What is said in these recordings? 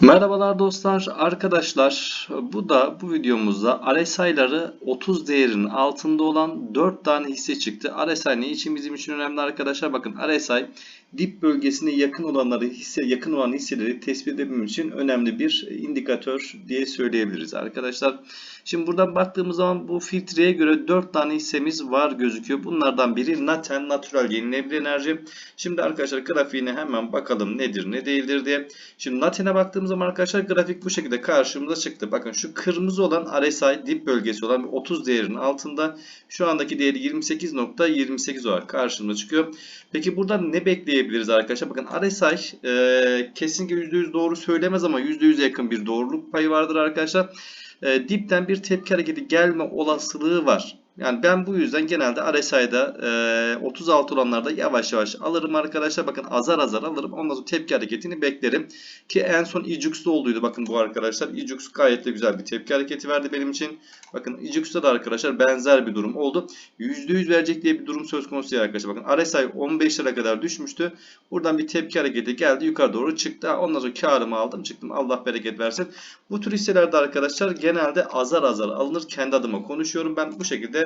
Merhabalar dostlar, arkadaşlar. Bu da bu videomuzda RSI'ları 30 değerinin altında olan 4 tane hisse çıktı. RSI ne için bizim için önemli arkadaşlar? Bakın RSI dip bölgesine yakın olanları hisse yakın olan hisseleri tespit edebilmemiz için önemli bir indikatör diye söyleyebiliriz arkadaşlar. Şimdi buradan baktığımız zaman bu filtreye göre 4 tane hissemiz var gözüküyor. Bunlardan biri Naten Natural Yenilenebilir Enerji. Şimdi arkadaşlar grafiğine hemen bakalım nedir ne değildir diye. Şimdi Naten'e baktığımız zaman arkadaşlar grafik bu şekilde karşımıza çıktı. Bakın şu kırmızı olan RSI dip bölgesi olan 30 değerinin altında şu andaki değeri 28.28 olarak karşımıza çıkıyor. Peki buradan ne bekleyebiliriz arkadaşlar? Bakın RSI e, kesinlikle %100 doğru söylemez ama %100'e yakın bir doğruluk payı vardır arkadaşlar. E, dipten bir tepki hareketi gelme olasılığı var. Yani ben bu yüzden genelde RSI'da e, 36 olanlarda yavaş yavaş alırım arkadaşlar. Bakın azar azar alırım. Ondan sonra tepki hareketini beklerim. Ki en son IJUX'da olduydu. Bakın bu arkadaşlar. IJUX gayet de güzel bir tepki hareketi verdi benim için. Bakın IJUX'da da arkadaşlar benzer bir durum oldu. %100 verecek diye bir durum söz konusu değil arkadaşlar. Bakın RSI 15 lira kadar düşmüştü. Buradan bir tepki hareketi geldi. Yukarı doğru çıktı. Ondan sonra karımı aldım çıktım. Allah bereket versin. Bu tür hisselerde arkadaşlar genelde azar azar alınır. Kendi adıma konuşuyorum. Ben bu şekilde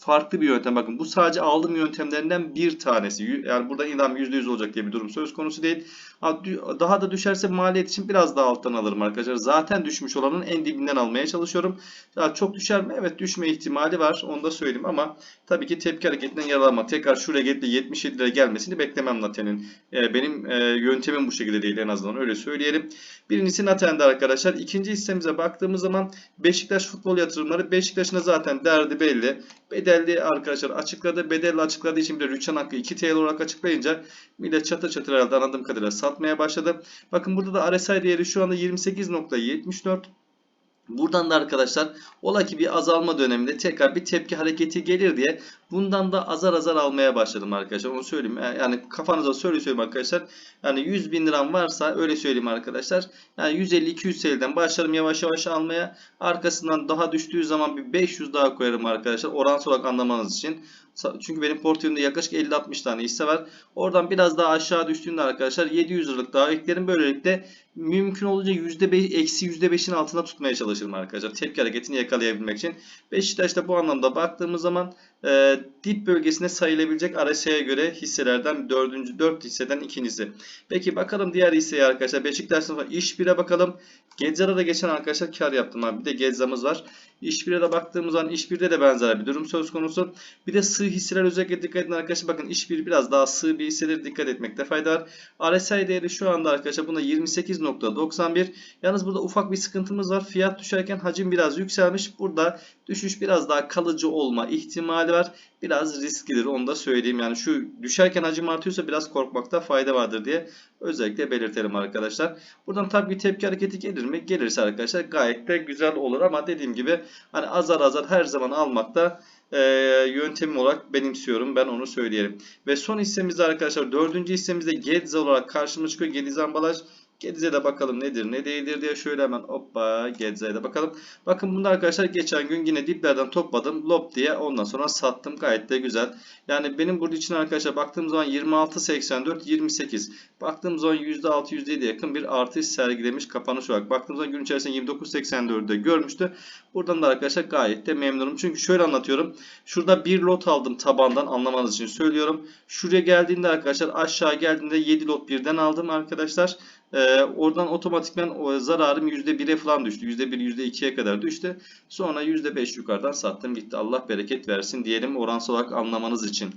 farklı bir yöntem. Bakın bu sadece aldığım yöntemlerinden bir tanesi. Yani burada inan %100 olacak diye bir durum söz konusu değil. Daha da düşerse maliyet için biraz daha alttan alırım arkadaşlar. Zaten düşmüş olanın en dibinden almaya çalışıyorum. Ya çok düşer mi? Evet düşme ihtimali var. Onu da söyleyeyim ama tabii ki tepki hareketinden yararlanmak. Tekrar şuraya gelip de 77 lira gelmesini beklemem Naten'in. Benim yöntemim bu şekilde değil en azından öyle söyleyelim. Birincisi Naten'de arkadaşlar. İkinci hissemize baktığımız zaman Beşiktaş futbol yatırımları. Beşiktaş'ın zaten derdi belli. Bedelli arkadaşlar açıkladı. Bedelli açıkladığı için bir de rüçhan hakkı 2 TL olarak açıklayınca millet çatır çatır herhalde anladığım kadarıyla satmaya başladı. Bakın burada da RSI değeri şu anda 28.74. Buradan da arkadaşlar ola ki bir azalma döneminde tekrar bir tepki hareketi gelir diye bundan da azar azar almaya başladım arkadaşlar. Onu söyleyeyim. Yani kafanıza söyle söyleyeyim arkadaşlar. Yani 100 bin liram varsa öyle söyleyeyim arkadaşlar. Yani 150-200 TL'den başlarım yavaş yavaş almaya. Arkasından daha düştüğü zaman bir 500 daha koyarım arkadaşlar. Oransal olarak anlamanız için. Çünkü benim portföyümde yaklaşık 50-60 tane hisse var. Oradan biraz daha aşağı düştüğünde arkadaşlar 700 liralık daha eklerim. Böylelikle mümkün olunca %5, eksi %5'in altında tutmaya çalışırım arkadaşlar. Tepki hareketini yakalayabilmek için. Beşiktaş'ta bu anlamda baktığımız zaman e, dip bölgesine sayılabilecek RSI'ye göre hisselerden 4. 4 hisseden ikincisi. Peki bakalım diğer hisseye arkadaşlar. Beşiktaş'ta iş 1'e bakalım. Gedza'da da geçen arkadaşlar kar yaptım abi. Bir de Gedza'mız var. İş 1'e de baktığımız zaman iş 1'de de benzer bir durum söz konusu. Bir de sığ hisseler özellikle dikkat edin arkadaşlar. Bakın iş 1 biraz daha sığ bir hissedir. Dikkat etmekte fayda var. RSI değeri şu anda arkadaşlar buna 28.91. Yalnız burada ufak bir sıkıntımız var. Fiyat düşerken hacim biraz yükselmiş. Burada düşüş biraz daha kalıcı olma ihtimali var. Biraz risklidir onu da söyleyeyim. Yani şu düşerken hacim artıyorsa biraz korkmakta fayda vardır diye özellikle belirtelim arkadaşlar. Buradan tabii bir tepki hareketi gelir mi? Gelirse arkadaşlar gayet de güzel olur ama dediğim gibi hani azar azar her zaman almakta e, yöntemim olarak benimsiyorum. Ben onu söyleyelim. Ve son hissemizde arkadaşlar dördüncü hissemizde Gedze olarak karşıma çıkıyor. Gediz ambalaj. Gedze'ye de bakalım nedir ne değildir diye şöyle hemen hoppa Gedze'ye de bakalım. Bakın bunda arkadaşlar geçen gün yine diplerden topladım. Lop diye ondan sonra sattım. Gayet de güzel. Yani benim burada için arkadaşlar baktığım zaman 26.84 28. Baktığım zaman %6 %7 yakın bir artış sergilemiş kapanış olarak. Baktığım zaman gün içerisinde 29.84'de görmüştü. Buradan da arkadaşlar gayet de memnunum. Çünkü şöyle anlatıyorum. Şurada bir lot aldım tabandan anlamanız için söylüyorum. Şuraya geldiğinde arkadaşlar aşağı geldiğinde 7 lot birden aldım arkadaşlar. Ee, oradan otomatikmen o zararım %1'e falan düştü. %1, %2'ye kadar düştü. Sonra %5 yukarıdan sattım gitti. Allah bereket versin diyelim oransal olarak anlamanız için.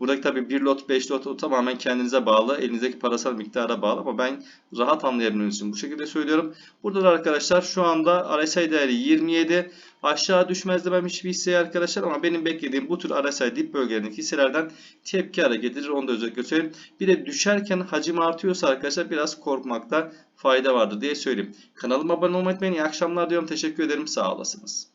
Buradaki tabi 1 lot 5 lot o tamamen kendinize bağlı. Elinizdeki parasal miktara bağlı ama ben rahat anlayabilmeniz için bu şekilde söylüyorum. Burada da arkadaşlar şu anda RSI değeri 27. Aşağı düşmez demem hiçbir hisseye arkadaşlar ama benim beklediğim bu tür RSI dip bölgelerindeki hisselerden tepki hareketidir. Onu da özellikle söyleyeyim. Bir de düşerken hacim artıyorsa arkadaşlar biraz korkmakta fayda vardır diye söyleyeyim. Kanalıma abone olmayı unutmayın. İyi akşamlar diyorum. Teşekkür ederim. Sağ olasınız.